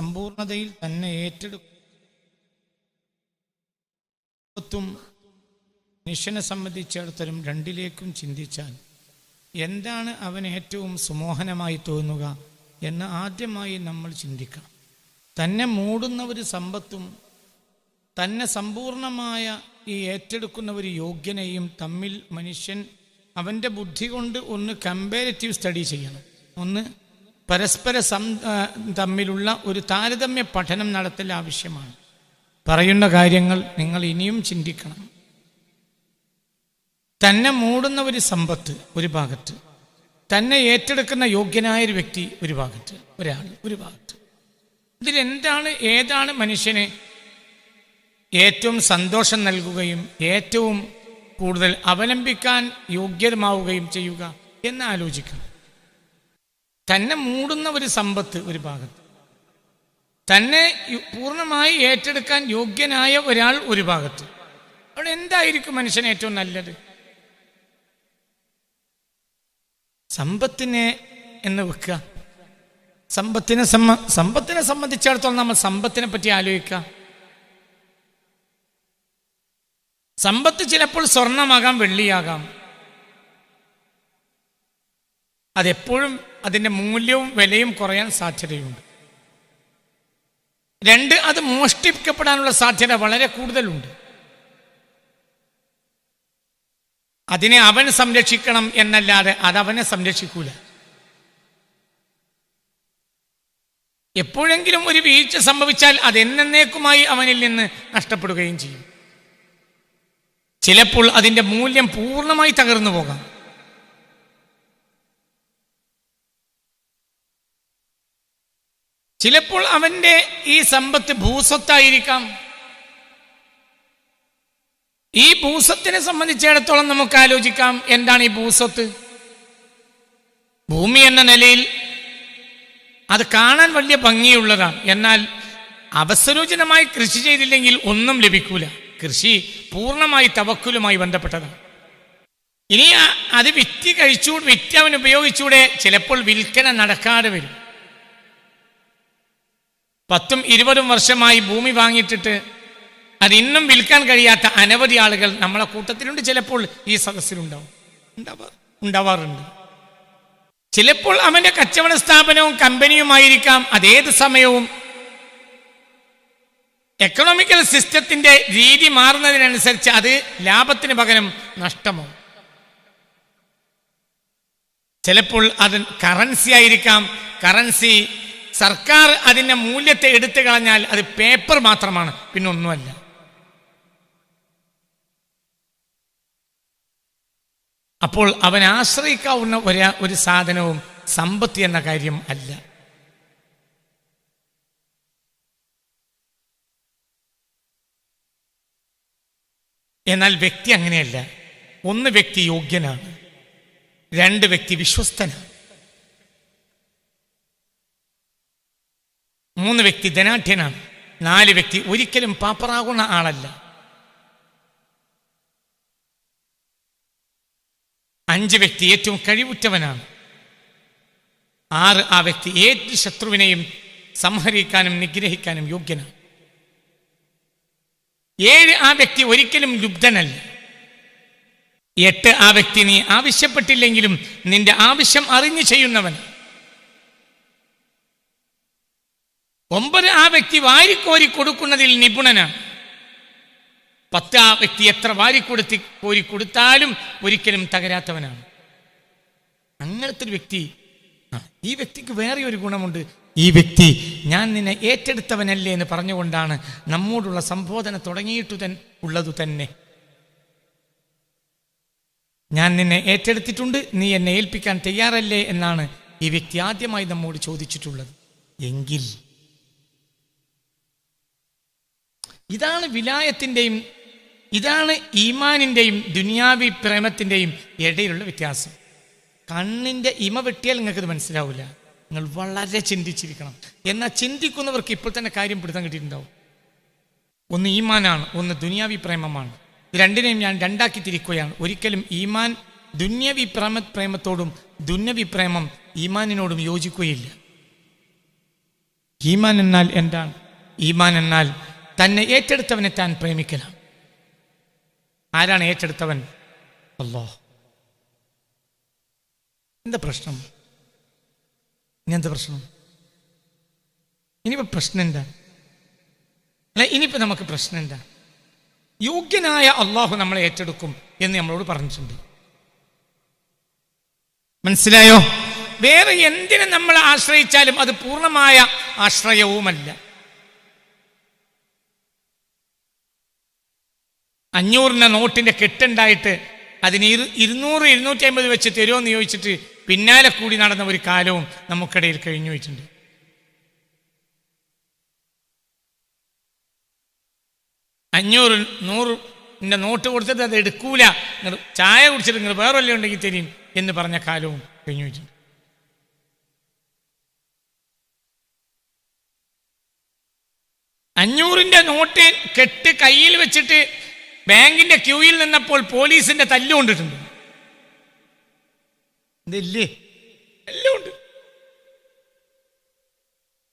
സമ്പൂർണതയിൽ തന്നെ ഏറ്റെടുക്കും. മനുഷ്യനെ സംബന്ധിച്ചിടത്തോളം രണ്ടിലേക്കും ചിന്തിച്ചാൽ എന്താണ് അവൻ ഏറ്റവും സുമോഹനമായി തോന്നുക എന്ന് ആദ്യമായി നമ്മൾ ചിന്തിക്കണം. തന്നെ മൂടുന്ന ഒരു സമ്പത്തും തന്നെ സമ്പൂർണമായ ഈ ഏറ്റെടുക്കുന്ന ഒരു യോഗ്യനെയും തമ്മിൽ മനുഷ്യൻ അവന്റെ ബുദ്ധി കൊണ്ട് ഒന്ന് കമ്പാരിറ്റീവ് സ്റ്റഡി ചെയ്യണം. ഒന്ന് പരസ്പര സം തമ്മിലുള്ള ഒരു താരതമ്യ പഠനം നടത്തൽ ആവശ്യമാണ്. പറയുന്ന കാര്യങ്ങൾ നിങ്ങൾ ഇനിയും ചിന്തിക്കണം. തന്നെ മൂടുന്ന ഒരു സമ്പത്ത് ഒരു ഭാഗത്ത് തന്നെ ഏറ്റെടുക്കുന്ന യോഗ്യനായ ഒരു വ്യക്തി ഒരു ഭാഗത്ത് ഒരാൾ ഒരു ഭാഗത്ത്. ഇതിലെന്താണ് ഏതാണ് മനുഷ്യന് ഏറ്റവും സന്തോഷം നൽകുകയും ഏറ്റവും കൂടുതൽ അവലംബിക്കാൻ യോഗ്യമാവുകയും ചെയ്യുക എന്ന് ആലോചിക്കണം. തന്നെ മൂടുന്ന ഒരു സമ്പത്ത് ഒരു ഭാഗത്ത്. തന്നെ പൂർണമായി ഏറ്റെടുക്കാൻ യോഗ്യനായ ഒരാൾ ഒരു ഭാഗത്ത്. അവിടെ എന്തായിരിക്കും മനുഷ്യൻ ഏറ്റവും നല്ലത്? സമ്പത്തിനെ എന്ന് വെക്കുക. സമ്പത്തിനെ സംബ സമ്പത്തിനെ സംബന്ധിച്ചിടത്തോളം നമ്മൾ സമ്പത്തിനെ പറ്റി ആലോചിക്കുക. സമ്പത്ത് ചിലപ്പോൾ സ്വർണമാകാം വെള്ളിയാകാം. അതെപ്പോഴും അതിന്റെ മൂല്യവും വിലയും കുറയാൻ സാധ്യതയുണ്ട്. രണ്ട് അത് മോഷ്ടിക്കപ്പെടാനുള്ള സാധ്യത വളരെ കൂടുതലുണ്ട്. അതിനെ അവൻ സംരക്ഷിക്കണം എന്നല്ലാതെ അതവനെ സംരക്ഷിക്കൂല. എപ്പോഴെങ്കിലും ഒരു വീഴ്ച സംഭവിച്ചാൽ അത് എന്നേക്കുമായി അവനിൽ നിന്ന് നഷ്ടപ്പെടുകയും ചെയ്യും. ചിലപ്പോൾ അതിന്റെ മൂല്യം പൂർണമായി തകർന്നു പോകാം. ചിലപ്പോൾ അവന്റെ ഈ സമ്പത്ത് ഭൂസ്വത്തായിരിക്കാം. ഈ ഭൂസ്വത്തിനെ സംബന്ധിച്ചിടത്തോളം നമുക്ക് ആലോചിക്കാം എന്താണ് ഈ ഭൂസ്വത്ത്? ഭൂമി എന്ന നിലയിൽ അത് കാണാൻ വലിയ ഭംഗിയുള്ളതാണ്. എന്നാൽ അവസരോചിതമായി കൃഷി ചെയ്തില്ലെങ്കിൽ ഒന്നും ലഭിക്കൂല. കൃഷി പൂർണമായി തവക്കുലുമായി ബന്ധപ്പെട്ടതാണ്. ഇനി അത് വിറ്റ് കഴിച്ചു വിറ്റ് അവൻ ഉപയോഗിച്ചൂടെ ചിലപ്പോൾ വിൽക്കന നടക്കാതെ വരും. പത്തും ഇരുപതും വർഷമായി ഭൂമി വാങ്ങിയിട്ടിട്ട് അത് ഇന്നും വിൽക്കാൻ കഴിയാത്ത അനവധി ആളുകൾ നമ്മളെ കൂട്ടത്തിലുണ്ട്. ചിലപ്പോൾ ഈ സദസ്സിലുണ്ടാവും. ഉണ്ടാവാ- ഉണ്ടാവാറുണ്ട്. ചിലപ്പോൾ അവന്റെ കച്ചവട സ്ഥാപനവും കമ്പനിയുമായിരിക്കാം അതേത് സമയവും. എക്കണോമിക്കൽ സിസ്റ്റത്തിന്റെ രീതി മാറുന്നതിനനുസരിച്ച് അത് ലാഭത്തിന് പകരം നഷ്ടമോ ചിലപ്പോൾ അത് കറൻസി ആയിരിക്കാം. കറൻസി സർക്കാർ അതിന്റെ മൂല്യത്തെ എടുത്തു കളഞ്ഞാൽ അത് പേപ്പർ മാത്രമാണ് പിന്നെ ഒന്നുമല്ല. അപ്പോൾ അവൻ ആശ്രയിക്കാവുന്ന ഒരു ഒരു സാധനവും സമ്പത്ത് എന്ന കാര്യം അല്ല. എന്നാൽ വ്യക്തി അങ്ങനെയല്ല. ഒന്ന് വ്യക്തി യോഗ്യനാണ് രണ്ട് വ്യക്തി വിശ്വസ്തനാണ്. മൂന്ന് വ്യക്തി ധനാഢ്യനാണ്. നാല് വ്യക്തി ഒരിക്കലും പാപ്പറാകുന്ന ആളല്ല. അഞ്ച് വ്യക്തി ഏറ്റവും കഴിവുറ്റവനാണ്. ആറ് ആ വ്യക്തി ഏത് ശത്രുവിനെയും സംഹരിക്കാനും നിഗ്രഹിക്കാനും യോഗ്യനാണ്. ഏഴ് ആ വ്യക്തി ഒരിക്കലും ലുബ്ധനല്ല. എട്ട് ആ വ്യക്തി നീ ആവശ്യപ്പെട്ടില്ലെങ്കിലും നിന്റെ ആവശ്യം അറിഞ്ഞു ചെയ്യുന്നവൻ ഒമ്പത് ആ വ്യക്തി വാരിക്കോരി കൊടുക്കുന്നതിൽ നിപുണനാണ്. പത്ത് ആ വ്യക്തി എത്ര വാരിക്കൊടുത്തി കോരി കൊടുത്താലും ഒരിക്കലും തകരാത്തവനാണ്. അങ്ങനത്തെ ഒരു വ്യക്തി ഈ വ്യക്തിക്ക് വേറെ ഒരു ഗുണമുണ്ട്. ഈ വ്യക്തി ഞാൻ നിന്നെ ഏറ്റെടുത്തവനല്ലേ എന്ന് പറഞ്ഞുകൊണ്ടാണ് നമ്മോടുള്ള സംബോധന തുടങ്ങിയിട്ടു തൻ ഉള്ളതു തന്നെ. ഞാൻ നിന്നെ ഏറ്റെടുത്തിട്ടുണ്ട് നീ എന്നെ ഏൽപ്പിക്കാൻ തയ്യാറല്ലേ എന്നാണ് ഈ വ്യക്തി ആദ്യമായി നമ്മോട് ചോദിച്ചിട്ടുള്ളത്. എങ്കിൽ ഇതാണ് വിലായത്തിന്റെയും ഇതാണ് ഈമാനിന്റെയും ദുനിയാവി പ്രേമത്തിന്റെയും ഇടയിലുള്ള വ്യത്യാസം. കണ്ണിന്റെ ഇമ വെട്ടിയാൽ നിങ്ങൾക്കത് മനസ്സിലാവില്ല നിങ്ങൾ വളരെ ചിന്തിച്ചിരിക്കണം. എന്നാൽ ചിന്തിക്കുന്നവർക്ക് ഇപ്പോൾ തന്നെ കാര്യം പിടുത്തം കിട്ടിയിട്ടുണ്ടാവും. ഒന്ന് ഈമാനാണ് ഒന്ന് ദുനിയാവി പ്രേമമാണ്. രണ്ടിനെയും ഞാൻ രണ്ടാക്കി തിരിക്കുകയാണ് ഒരിക്കലും ഈമാൻ ദുന്യവി പ്രേമ പ്രേമത്തോടും ദുന്യവി പ്രേമം ഈമാനിനോടും യോജിക്കുകയില്ല. ഈമാൻ എന്നാൽ എന്താണ്? ഈമാൻ എന്നാൽ തന്നെ ഏറ്റെടുത്തവനെ താൻ പ്രേമിക്കല. ആരാണ് ഏറ്റെടുത്തവൻ? അല്ലോ എന്താ പ്രശ്നം? ഇനി എന്താ പ്രശ്നം? ഇനിയിപ്പോ പ്രശ്നം എന്താ? അല്ല ഇനിയിപ്പോ നമുക്ക് പ്രശ്നം എന്താ? യോഗ്യനായ അള്ളാഹു നമ്മളെ ഏറ്റെടുക്കും എന്ന് നമ്മളോട് പറഞ്ഞിട്ടുണ്ട്. മനസ്സിലായോ? വേറെ എന്തിനെ നമ്മൾ ആശ്രയിച്ചാലും അത് പൂർണമായ ആശ്രയവുമല്ല. അഞ്ഞൂറിന്റെ നോട്ടിന്റെ കെട്ടുണ്ടായിട്ട് അതിന് ഇരു ഇരുന്നൂറ് ഇരുന്നൂറ്റി അമ്പത് വെച്ച് തരുമോ എന്ന് ചോദിച്ചിട്ട് പിന്നാലെ കൂടി നടന്ന ഒരു കാലവും നമുക്കിടയിൽ കഴിഞ്ഞു പോയിട്ടുണ്ട്. അഞ്ഞൂറ് നൂറ് നൂറിന്റെ നോട്ട് കൊടുത്തിട്ട് അത് എടുക്കൂല. ചായ കുടിച്ചിട്ട് നിങ്ങൾ വേറെ വല്ലതും ഉണ്ടെങ്കിൽ തരും എന്ന് പറഞ്ഞ കാലവും കഴിഞ്ഞു വെച്ചിട്ടുണ്ട് അഞ്ഞൂറിന്റെ നോട്ട് കെട്ട് കയ്യിൽ വെച്ചിട്ട് ബാങ്കിന്റെ ക്യൂയിൽ നിന്നപ്പോൾ പോലീസിന്റെ തല്ല് കൊണ്ടിട്ടുണ്ട്. ഇതില്ലേ എല്ലാം ഉണ്ട്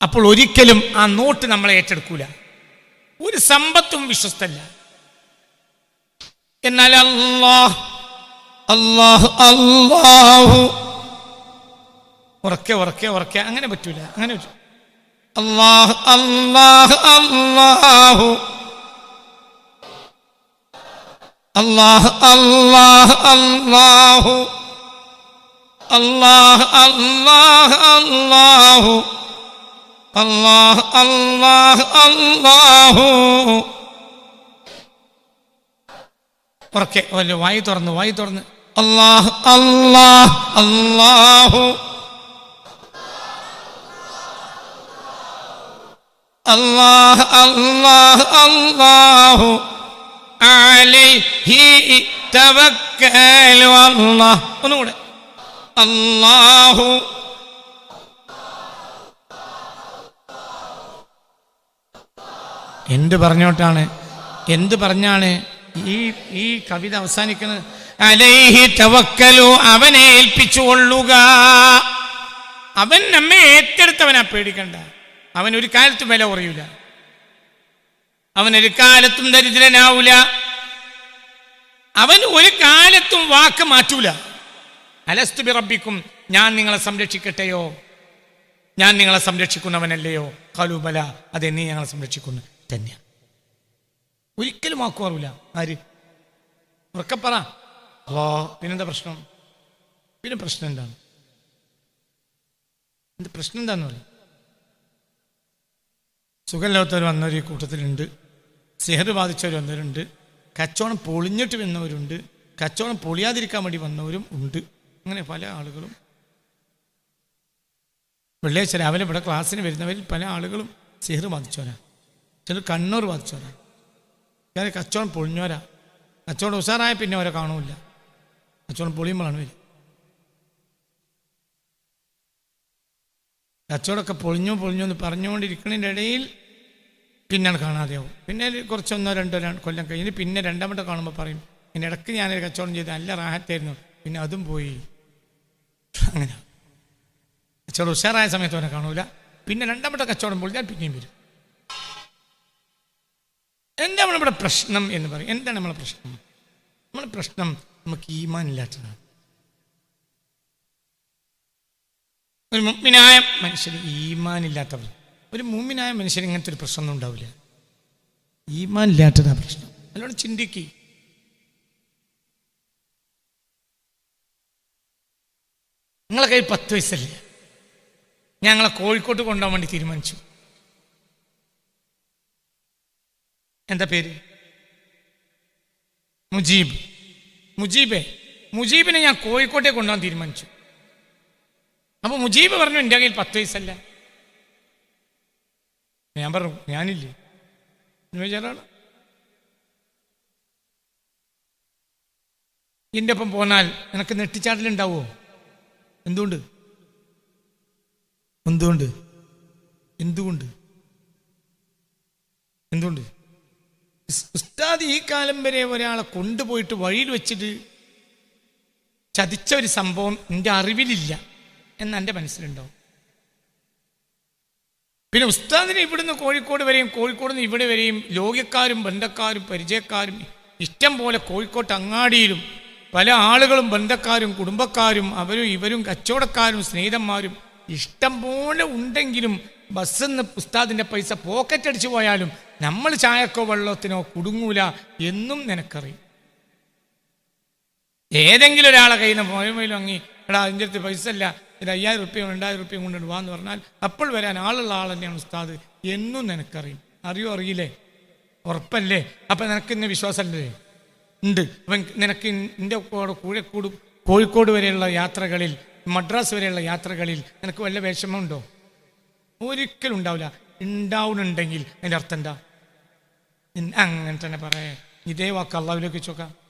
അപ്പോൾ ഒരിക്കലും ആ നോട്ട് നമ്മളെ ഏറ്റെടുക്കൂല. ഒരു സമ്പത്തും വിശ്വസ്തല്ല. എന്നാൽ അല്ലാഹ് അള്ളാഹു അല്ലാഹു. ഉറക്കെ ഉറക്കെ ഉറക്കെ. അങ്ങനെ പറ്റൂല. അങ്ങനെ പറ്റൂ. അല്ലാഹു അല്ലാഹ് അല്ലാഹു. അല്ലാഹ് അല്ലാഹ് അല്ലാഹു. അല്ലാഹ് അല്ലാഹ് അല്ലാഹു. അല്ലാഹ് അല്ലാഹ് അല്ലാഹു. ഉറക്കെ വല്ല വായി തുറന്ന് വായി തുറന്ന്. അല്ലാഹ് അല്ലാഹ് അല്ലാഹു. അല്ലാഹ് അല്ലാഹ് അല്ലാഹു. അലൈഹി توكل അല്ലാഹ് ഒന്നുകൂടെ. അല്ലാഹു എന്ത് പറഞ്ഞോട്ടാണ്? എന്ത് പറഞ്ഞാണ് ഈ ഈ കവിത അവസാനിക്കുന്നത്? അലൈഹി തവക്കലു അവനെ ഏൽപ്പിച്ചുകൊള്ളുക അവൻ നമ്മെ ഏറ്റെടുത്തവനാ പേടിക്കണ്ട. അവൻ ഒരു കാലത്തും വില കുറയൂല. അവൻ ഒരു കാലത്തും ദരിദ്രനാവൂല. അവൻ ഒരു കാലത്തും വാക്ക് മാറ്റൂല. അലസ്തു പിറപ്പിക്കും ഞാൻ നിങ്ങളെ സംരക്ഷിക്കട്ടെയോ? ഞാൻ നിങ്ങളെ സംരക്ഷിക്കുന്നവനല്ലയോ? കലൂബല അതെ നീ ഞങ്ങളെ സംരക്ഷിക്കുന്നു. തന്നെയാണ് ഒരിക്കലും ആക്കുവാറില്ല ആര്? ഉറക്കപ്പറ ഓ പിന്നെന്താ പ്രശ്നം? പിന്നെ പ്രശ്നം എന്താണ്? എന്ത് പ്രശ്നം എന്താന്ന് പറയും? സുഖമില്ലാത്തവർ വന്നൊരു കൂട്ടത്തിലുണ്ട്. സിഹർ ബാധിച്ചവർ വന്നവരുണ്ട് കച്ചവടം പൊളിഞ്ഞിട്ട് വന്നവരുണ്ട്. കച്ചവടം പൊളിയാതിരിക്കാൻ വേണ്ടി വന്നവരും ഉണ്ട്. അങ്ങനെ പല ആളുകളും. വെള്ളിയാഴ്ച രാവിലെ ഇവിടെ ക്ലാസ്സിന് വരുന്നവരിൽ പല ആളുകളും സിഹർ ബാധിച്ചവരാ. ചിലർ കണ്ണൂർ ബാധിച്ചവരാ. ചിലർ കച്ചവടം പൊളിഞ്ഞവരാ. കച്ചവടം ഉഷാറായ പിന്നെ അവരെ കാണൂല കച്ചവടം പൊളിയുമ്പോഴാണ് വരും കച്ചവടമൊക്കെ പൊളിഞ്ഞു പൊളിഞ്ഞു എന്ന് പറഞ്ഞുകൊണ്ടിരിക്കുന്നതിന്റെ ഇടയിൽ പിന്നാണ് കാണാതെയാവും. പിന്നെ കുറച്ചൊന്നോ രണ്ടോ കൊല്ലം കഴിഞ്ഞ് പിന്നെ രണ്ടാമത്തെ കാണുമ്പോൾ പറയും പിന്നെ ഇടയ്ക്ക് ഞാനൊരു കച്ചവടം ചെയ്ത് നല്ല റാഹത്തായിരുന്നു. പിന്നെ അതും പോയി. അങ്ങനെ. കച്ചവടം ഉഷാറായ സമയത്ത് അവനെ കാണൂല. പിന്നെ രണ്ടാമത്തെ കച്ചവടം പൊളിഞ്ഞാൽ പിന്നെയും വരും. എന്താണ് നമ്മുടെ പ്രശ്നം എന്ന് പറയും. എന്താണ് നമ്മളെ പ്രശ്നം? നമ്മുടെ പ്രശ്നം നമുക്ക് ഈമാൻ ഇല്ലാത്തതാണ്. ഒരു മുഗ്മിനായ മനുഷ്യന് ഈമാൻ ഇല്ലാത്തവർ ഒരു മൂമിനായ മനുഷ്യന് ഇങ്ങനത്തെ ഒരു പ്രശ്നമൊന്നും ഉണ്ടാവില്ല. ഈമാൻ ഇല്ലാത്തതാ പ്രശ്നം. നല്ലോണം ചിന്തിക്കി. നിങ്ങളെ കയ്യിൽ പത്ത് വയസ്സല്ലേ ഞങ്ങളെ കോഴിക്കോട്ട് കൊണ്ടുപോകാൻ വേണ്ടി തീരുമാനിച്ചു. എന്താ പേര്? മുജീബ്. മുജീബേ മുജീബിനെ ഞാൻ കോഴിക്കോട്ടേ കൊണ്ടുപോകാൻ തീരുമാനിച്ചു. അപ്പൊ മുജീബ് പറഞ്ഞു എന്റെ കയ്യിൽ പത്ത് വയസ്സല്ല ഞാൻ പറഞ്ഞു ഞാനില്ലേ? വിചാരാണ് എന്റെ ഒപ്പം പോന്നാൽ നിനക്ക് നെട്ടിച്ചാടലുണ്ടാവോ എന്തുകൊണ്ട്? എന്തുകൊണ്ട്? എന്തുകൊണ്ട്? എന്തുകൊണ്ട്? ഉസ്- ഉസ്താദ് ഈ കാലം വരെ ഒരാളെ കൊണ്ടുപോയിട്ട് വഴിയിൽ വെച്ചിട്ട് ചതിച്ച ഒരു സംഭവം എന്റെ അറിവിലില്ല എന്ന് എന്റെ മനസ്സിലുണ്ടോ പിന്നെ ഉസ്താദിനെ ഇവിടുന്ന് കോഴിക്കോട് വരെയും കോഴിക്കോട് നിന്ന് ഇവിടെ വരെയും ലോകക്കാരും ബന്ധക്കാരും പരിചയക്കാരും ഇഷ്ടം പോലെ കോഴിക്കോട്ട് അങ്ങാടിയിലും പല ആളുകളും ബന്ധക്കാരും കുടുംബക്കാരും അവരും ഇവരും കച്ചവടക്കാരും സ്നേഹിതന്മാരും ഇഷ്ടം പോലെ ഉണ്ടെങ്കിലും ബസ്സിൽ നിന്ന് ഉസ്താദിന്റെ പൈസ പോക്കറ്റ് അടിച്ചു പോയാലും നമ്മൾ ചായക്കോ വെള്ളത്തിനോ കുടുങ്ങൂല എന്നും നിനക്കറിയും. ഏതെങ്കിലും ഒരാളെ കയ്യിൽ നിന്ന് പോയമയിലും അങ്ങി എടാ അതിന്റെ അടുത്ത് പൈസ ഇല്ല ഒരു അയ്യായിരം റുപ്യ രണ്ടായിരം റുപ്യ കൊണ്ടിട്ട് വാന്ന് പറഞ്ഞാൽ അപ്പോൾ വരാൻ ആളുള്ള ആൾ തന്നെയാണ് ഉസ്താദ്. എന്നും നിനക്കറിയും. അറിയോ അറിയില്ലേ? ഉറപ്പല്ലേ? അപ്പം നിനക്ക് ഇന്ന് വിശ്വാസമല്ലേ ഉണ്ട്. അപ്പം നിനക്ക് എന്റെ കൂടെ കൂടെ കോഴിക്കോട് വരെയുള്ള യാത്രകളിൽ മദ്രാസ് വരെയുള്ള യാത്രകളിൽ നിനക്ക് വല്ല വിഷമമുണ്ടോ ഒരിക്കലും ഉണ്ടാവില്ല. ഉണ്ടാവുന്നുണ്ടെങ്കിൽ അതിന്റെ അർത്ഥം എന്താ? അങ്ങനെ തന്നെ പറയേ. ഇതേ വാക്ക് അള്ളാവിലേക്ക് ചോക്കാം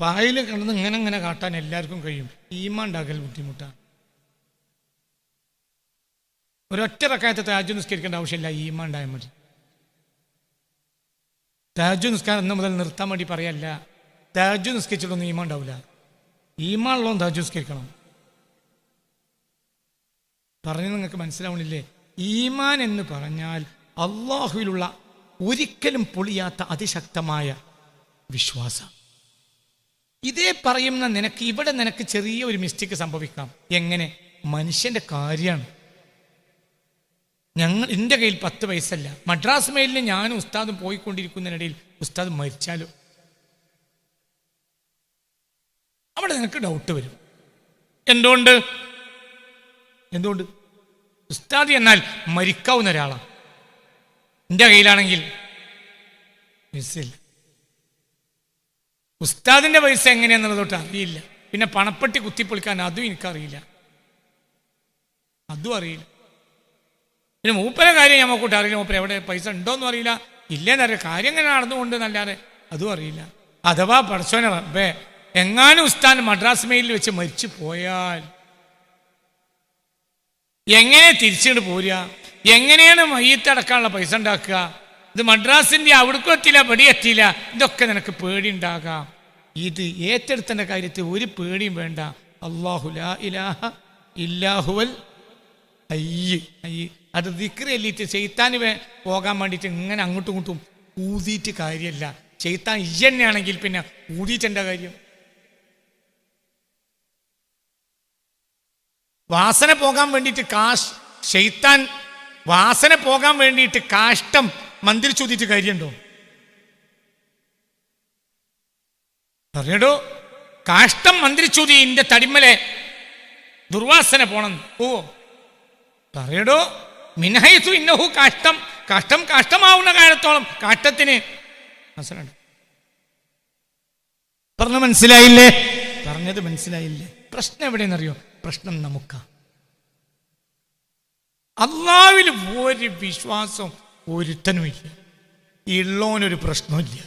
പായൽ കിടന്ന് ഇങ്ങനെ ഇങ്ങനെ കാട്ടാൻ എല്ലാവർക്കും കഴിയും. ഈമ ഉണ്ടാക്കൽ ബുദ്ധിമുട്ടാണ്. ഒരൊറ്റ റക്കായത്തെ താജു നിസ്കരിക്കേണ്ട ആവശ്യമില്ല ഈമ ഉണ്ടായാൽ മതി. താജു നിസ്കാരം എന്ന മുതൽ നിർത്താൻ വേണ്ടി പറയല്ല. താജു നിസ്കരിച്ചിട്ടൊന്നും ഈമ ഉണ്ടാവില്ല താജു നിസ്കരിക്കണം. പറഞ്ഞു നിങ്ങൾക്ക് മനസ്സിലാവണില്ലേ? ഈമാൻ എന്ന് പറഞ്ഞാൽ അള്ളാഹുവിലുള്ള ഒരിക്കലും പൊളിയാത്ത അതിശക്തമായ വിശ്വാസം. ഇതേ പറയുന്ന നിനക്ക് ഇവിടെ നിനക്ക് ചെറിയ ഒരു മിസ്റ്റേക്ക് സംഭവിക്കാം. എങ്ങനെ? മനുഷ്യന്റെ കാര്യമാണ്. ഞങ്ങൾ എന്റെ കയ്യിൽ പത്ത് പൈസല്ല മദ്രാസ് മെയിലിന് ഞാനും ഉസ്താദും പോയിക്കൊണ്ടിരിക്കുന്നതിനിടയിൽ ഉസ്താദ് മരിച്ചാലോ? അവിടെ നിനക്ക് ഡൗട്ട് വരും. എന്തുകൊണ്ട്? എന്തുകൊണ്ട്? ഉസ്താദ് എന്നാൽ മരിക്കാവുന്ന ഒരാളാണ് എന്റെ കയ്യിലാണെങ്കിൽ മിസ്സില്ല ഉസ്താദിന്റെ പൈസ എങ്ങനെയാണെന്നുള്ളത് തൊട്ട് അറിയില്ല. പിന്നെ പണപ്പെട്ടി കുത്തിപ്പൊളിക്കാൻ അതും എനിക്കറിയില്ല. അതും അറിയില്ല. പിന്നെ മൂപ്പരെ കാര്യം ഞാൻ നോക്കൂട്ട് അറിയില്ല മൂപ്പര. എവിടെ പൈസ ഉണ്ടോന്നും അറിയില്ല. ഇല്ലെന്നറിയാം കാര്യം എങ്ങനെ നടന്നുകൊണ്ട് നല്ലാതെ അതും അറിയില്ല. അഥവാ പടച്ചോനെ റബ്ബേ എങ്ങാനും ഉസ്താൻ മദ്രാസ് മെയിലിൽ വെച്ച് മരിച്ചു പോയാൽ എങ്ങനെ തിരിച്ചിട്ട് പോരുക? എങ്ങനെയാണ് മയ്യത്തടക്കാനുള്ള പൈസ ഉണ്ടാക്കുക? ഇത് മദ്രാസിന്റെ അവിടേക്കും എത്തിയില്ല പടി എത്തിയില്ല ഇതൊക്കെ നിനക്ക് പേടി ഉണ്ടാകാം ഇത് ഏറ്റെടുത്തേണ്ട കാര്യത്തിൽ ഒരു പേടിയും വേണ്ട. അള്ളാഹു ലാ ഇലാഹ ഇല്ലാഹുവൽ അയ്യ് അയ്യ് അത് ദിക്രി എല്ലിട്ട് ചെയ്ത്താന് വേ പോകാൻ വേണ്ടിയിട്ട് ഇങ്ങനെ അങ്ങോട്ടും ഇങ്ങോട്ടും ഊതിയിട്ട് കാര്യമല്ല ചെയ്ത്താൻ ഇയ്യന്നെയാണെങ്കിൽ പിന്നെ ഊതിയിട്ടെന്താ കാര്യം? വാസന പോകാൻ വേണ്ടിയിട്ട് കാഷ് ചെയ്ത്താൻ വാസന പോകാൻ വേണ്ടിയിട്ട് കാഷ്ടം മന്ത്രിച്ചൂതിയിട്ട് കാര്യമുണ്ടോ? പറയടോ കാഷ്ടം മന്ത്രിച്ചൂതി ഇന്റെ തടിമലെ ദുർവാസന പോണം. ഓ പറയടോ മിനഹയസു ഇന്നഹു കാഷ്ടം കാഷ്ടം കാഷ്ടമാവുന്ന കാലത്തോളം കാഷ്ടത്തിന് മനസ്സിലുണ്ട് പറഞ്ഞു മനസ്സിലായില്ലേ? പറഞ്ഞത് മനസ്സിലായില്ലേ? പ്രശ്നം എവിടെയെന്നറിയോ? പ്രശ്നം നമുക്കാ. അള്ളാവിൽ ഒരു വിശ്വാസം ഒരുത്തനുമില്ല ഉള്ളോനൊരു പ്രശ്നമില്ല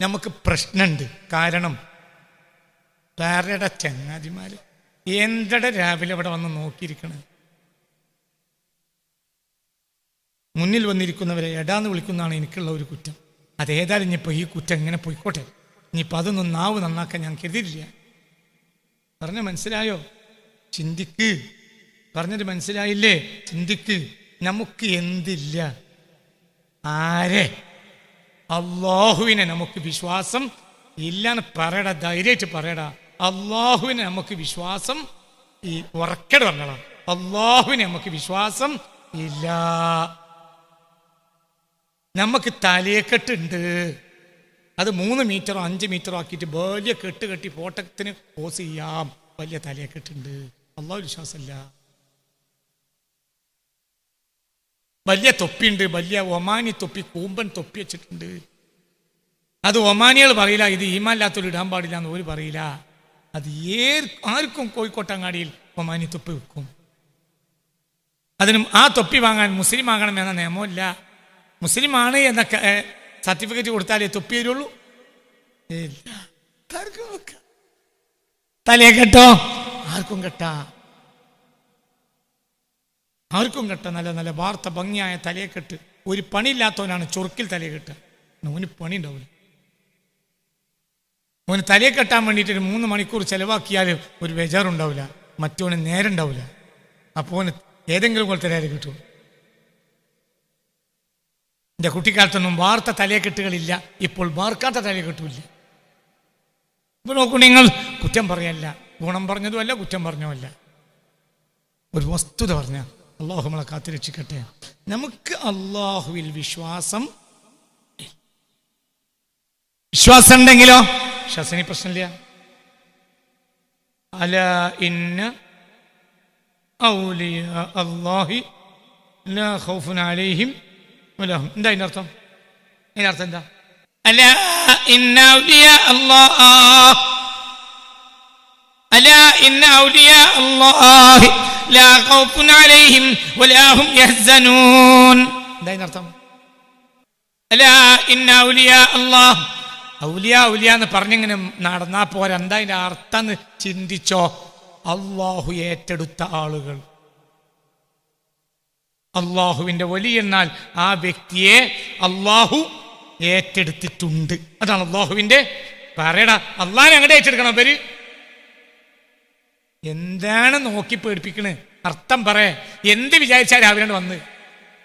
നമുക്ക് പ്രശ്നമുണ്ട് കാരണം വേറെയുടെ ചങ്ങാതിമാര് എന്തട രാവിലെ ഇവിടെ വന്ന് നോക്കിയിരിക്കണേ? മുന്നിൽ വന്നിരിക്കുന്നവരെ എടാന്ന് വിളിക്കുന്നതാണ് എനിക്കുള്ള ഒരു കുറ്റം. അതേതായാലും ഇനിയിപ്പോൾ ഈ കുറ്റം എങ്ങനെ പോയിക്കോട്ടെ. ഇനിയിപ്പോൾ അതൊന്നും നാവ് നന്നാക്കാൻ ഞാൻ കരുതിയില്ല പറഞ്ഞ മനസ്സിലായോ? ചിന്തിക്ക്. പറഞ്ഞത് മനസ്സിലായില്ലേ? ചിന്തിക്ക്. നമുക്ക് എന്തില്ല? ആരെ? അള്ളാഹുവിനെ നമുക്ക് വിശ്വാസം ഇല്ലാന്ന് പറയടാ ധൈര്യമായിട്ട് പറയടാ. അള്ളാഹുവിനെ നമുക്ക് വിശ്വാസം ഈ ഉറക്കട പറഞ്ഞടാ അള്ളാഹുവിനെ നമുക്ക് വിശ്വാസം ഇല്ല. നമുക്ക് തലയെക്കെട്ടുണ്ട്. അത് മൂന്ന് മീറ്ററോ അഞ്ച് മീറ്ററോ ആക്കിയിട്ട് വലിയ കെട്ട് കെട്ടി ഫോട്ടത്തിന് പോസ് ചെയ്യാം. വലിയ തലയെക്കെട്ടുണ്ട്. അള്ളാഹു വിശ്വാസമല്ല. വലിയ തൊപ്പിയുണ്ട് വലിയ ഒമാനി തൊപ്പി കൂമ്പൻ തൊപ്പി വെച്ചിട്ടുണ്ട്. അത് ഒമാനികൾ പറയില്ല ഇത് ഈമാല്ലാത്തൊരു ഇടാൻ പാടില്ല എന്ന് ഒരു പറയില്ല. അത് ഏർ ആർക്കും കോഴിക്കോട്ടങ്ങാടിയിൽ ഒമാനി തൊപ്പി വെക്കും. അതിനും ആ തൊപ്പി വാങ്ങാൻ മുസ്ലിം ആകണം എന്ന നിയമമില്ല മുസ്ലിം ആണ് എന്ന സർട്ടിഫിക്കറ്റ് കൊടുത്താലേ തൊപ്പി തരുള്ളൂ ഇല്ല. ആർക്കും വെക്കാം. തലയെ കെട്ടോ? ആർക്കും കെട്ടാ. ആർക്കും കെട്ട നല്ല നല്ല വാർത്ത ഭംഗിയായ തലയെ കെട്ട് ഒരു പണിയില്ലാത്തവനാണ് ചൊറുക്കിൽ തലയെ കെട്ടുക. ഓന് പണി ഉണ്ടാവില്ല ഓന് തലയെ കെട്ടാൻ വേണ്ടിയിട്ട് ഒരു മൂന്ന് മണിക്കൂർ ചെലവാക്കിയാൽ ഒരു ബേജാറുണ്ടാവില്ല മറ്റവന് നേരം ഉണ്ടാവില്ല അപ്പോൾ ഓന് ഏതെങ്കിലും പോലെ തലയാൽ കിട്ടും എന്റെ കുട്ടിക്കാലത്തൊന്നും വാർത്ത തലയെ കെട്ടുകളില്ല. ഇപ്പോൾ വാർക്കാത്ത തലയെ കെട്ടില്ല. ഇപ്പൊ നോക്കൂ നിങ്ങൾ കുറ്റം പറയല്ല. ഗുണം പറഞ്ഞതുമല്ല കുറ്റം പറഞ്ഞതുമല്ല. ഒരു വസ്തുത പറഞ്ഞ അള്ളാഹു നമ്മളെ കാത്തിരക്ഷിക്കട്ടെ. നമുക്ക് അള്ളാഹുവിൽ വിശ്വാസം വിശ്വാസം ഉണ്ടെങ്കിലോ ശ്വാസനി പ്രശ്നമില്ല. അല ഇന്ന ഔലിയ അള്ളാഹി അലൈഹിം എന്താ അർത്ഥം? അർത്ഥം എന്താ? അല അല്ലാഹ്. അല ലാ ഖൗഫുൻ അലൈഹിം വലാ ഹും യഹ്സനൂൻ. എന്താ അർത്ഥം ഇന്ന ഔലിയ അല്ലാഹ്. ഔലിയ ഔലിയ എന്ന് പറഞ്ഞിങ്ങനെ നടന്നാ പോരാ. എന്താ അതിന്റെ അർത്ഥം എന്ന് ചിന്തിച്ചോ? അള്ളാഹു ഏറ്റെടുത്ത ആളുകൾ. അള്ളാഹുവിന്റെ ഒലി എന്നാൽ ആ വ്യക്തിയെ അള്ളാഹു ഏറ്റെടുത്തിട്ടുണ്ട്. അതാണ് അള്ളാഹുവിന്റെ പറയടാ അള്ളാഹിനെ അങ്ങോട്ട് ഏറ്റെടുക്കണം. പേര് എന്താണ് നോക്കി പേടിപ്പിക്കണേ? അർത്ഥം പറയേ എന്ത് വിചാരിച്ചാൽ രാവിലെ വന്ന്?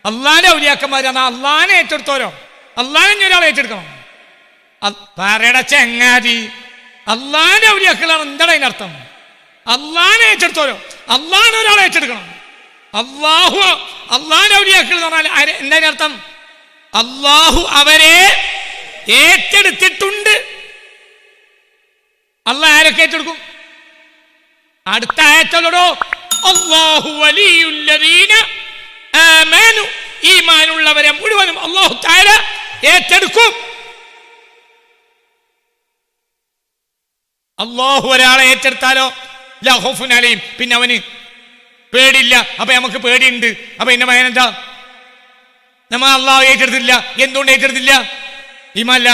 അള്ളാഹിന്റെ ഔലിയാക്കന്മാരാണ് അള്ളാഹിനെ ഏറ്റെടുത്തോരോ? അള്ളാഹിനെ ഒരാൾ ഏറ്റെടുക്കണം. പറയട ചെങ്ങാതി. അള്ളാഹിന്റെ ഔലിയാക്കളാണ് എന്താണ് അതിനർത്ഥം അള്ളാഹിനെ ഏറ്റെടുത്തോരോ? അള്ളാഹിനെ ഒരാളെ ഏറ്റെടുക്കണം. അള്ളാഹു അള്ളാഹിന്റെ ഔലിയാക്കൾ എന്ന് പറഞ്ഞാൽ എന്താണ് അർത്ഥം? അള്ളാഹു അവരെ ഏറ്റെടുത്തിട്ടുണ്ട്. അള്ളാഹ് ആരൊക്കെ ഏറ്റെടുക്കും? അടുത്ത ആയത്തോടോ അള്ളാഹു ഈമാനുള്ളവരെ മുഴുവനും അള്ളാഹു താര ഏറ്റെടുക്കും. അള്ളാഹു ഒരാളെ ഏറ്റെടുത്താലോ? ലഹോഫുൻ അലയും പിന്നെ അവന് പേടില്ല അപ്പൊ നമുക്ക് പേടിയുണ്ട്. അപ്പൊ എന്റെ മകൻ നമ്മ അള്ളാഹു ഏറ്റെടുത്തില്ല എന്തുകൊണ്ട് ഏറ്റെടുത്തില്ല ഈമല്ല